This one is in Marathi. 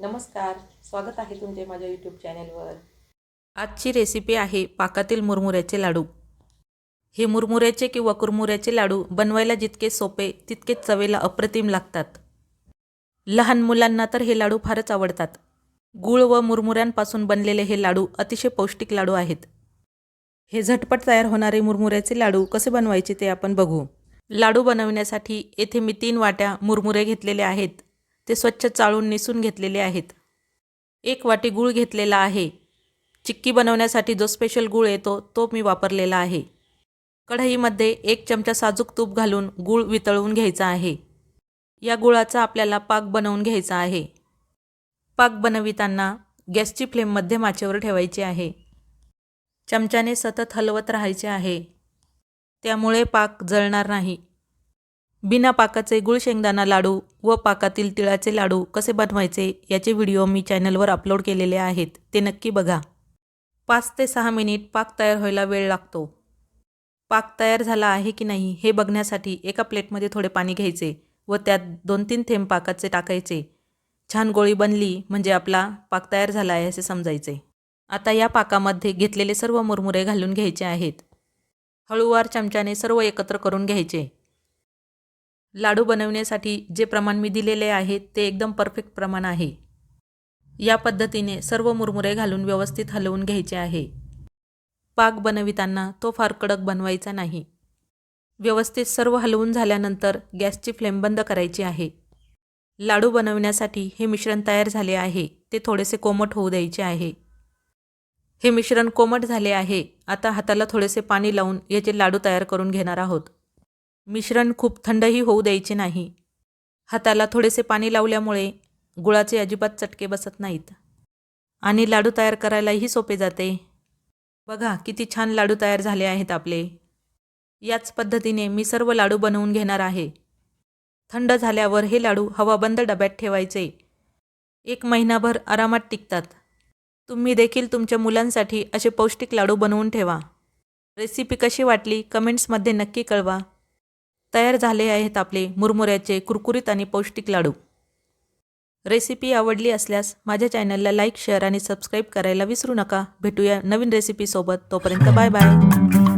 नमस्कार स्वागत आहे तुमचे माझ्या यूट्यूब चॅनेलवर आजची रेसिपी आहे पाकातील मुरमुऱ्याचे लाडू. हे मुरमुऱ्याचे किंवा कुरमुऱ्याचे लाडू बनवायला जितके सोपे तितके चवेला अप्रतिम लागतात. लहान मुलांना तर हे लाडू फारच आवडतात. गूळ व मुरमुऱ्यांपासून बनलेले हे लाडू अतिशय पौष्टिक लाडू आहेत. हे झटपट तयार होणारे मुरमुऱ्याचे लाडू कसे बनवायचे ते आपण बघू. लाडू बनवण्यासाठी येथे मी तीन वाट्या मुरमुरे घेतलेले आहेत. ते स्वच्छ चाळून निसून घेतलेले आहेत. एक वाटी गूळ घेतलेला आहे. चिक्की बनवण्यासाठी जो स्पेशल गूळ येतो तो मी वापरलेला आहे. कढईमध्ये एक चमचा साजूक तूप घालून गूळ वितळवून घ्यायचा आहे. या गुळाचा आपल्याला पाक बनवून घ्यायचा आहे. पाक बनविताना गॅसची फ्लेम मध्यम आचेवर ठेवायची आहे. चमच्याने सतत हलवत राहायचे आहे. त्यामुळे पाक जळणार नाही. बिना पाकाचे गुळ शेंगदाणा लाडू व पाकातील तिळाचे लाडू कसे बनवायचे याचे व्हिडिओ मी चॅनलवर अपलोड केलेले आहेत ते नक्की बघा. पाच ते सहा मिनिट पाक तयार व्हायला वेळ लागतो. पाक तयार झाला आहे की नाही हे बघण्यासाठी एका प्लेटमध्ये थोडे पाणी घ्यायचे व त्यात दोन तीन थेंब पाकाचे टाकायचे. छान गोळी बनली म्हणजे आपला पाक तयार झाला आहे असे समजायचे. आता या पाकामध्ये घेतलेले सर्व मुरमुरे घालून घ्यायचे आहेत. हळूवार चमच्याने सर्व एकत्र करून घ्यायचे. लाडू बनवण्यासाठी जे प्रमाण मी दिलेले आहे ते एकदम परफेक्ट प्रमाण आहे. या पद्धतीने सर्व मुरमुरे घालून व्यवस्थित हलवून घ्यायचे आहे. पाक बनविताना तो फार कडक बनवायचा नाही. व्यवस्थित सर्व हलवून झाल्यानंतर गॅसची फ्लेम बंद करायची आहे. लाडू बनवण्यासाठी हे मिश्रण तयार झाले आहे. ते थोडेसे कोमट होऊ द्यायचे आहे. हे मिश्रण कोमट झाले आहे. आता हाताला थोडेसे पाणी लावून याचे लाडू तयार करून घेणार आहोत. मिश्रण खूप थंडही होऊ द्यायचे नाही. हाताला थोडेसे पाणी लावल्यामुळे गुळाचे अजिबात चटके बसत नाहीत. आणि लाडू तयार करायलाही सोपे जाते. बघा किती छान लाडू तयार झाले आहेत आपले. याच पद्धतीने मी सर्व लाडू बनवून घेणार आहे. थंड झाल्यावर हे लाडू हवाबंद डब्यात ठेवायचे. एक महिनाभर आरामात टिकतात. तुम्ही देखील तुमच्या मुलांसाठी असे पौष्टिक लाडू बनवून ठेवा. रेसिपी कशी वाटली कमेंट्समध्ये नक्की कळवा. तयार झाले आहेत आपले मुरमुऱ्याचे कुरकुरीत आणि पौष्टिक लाडू. रेसिपी आवडली असल्यास माझ्या चॅनलला लाईक शेअर आणि सबस्क्राईब करायला विसरू नका. भेटूया नवीन रेसिपीसोबत तोपर्यंत बाय बाय.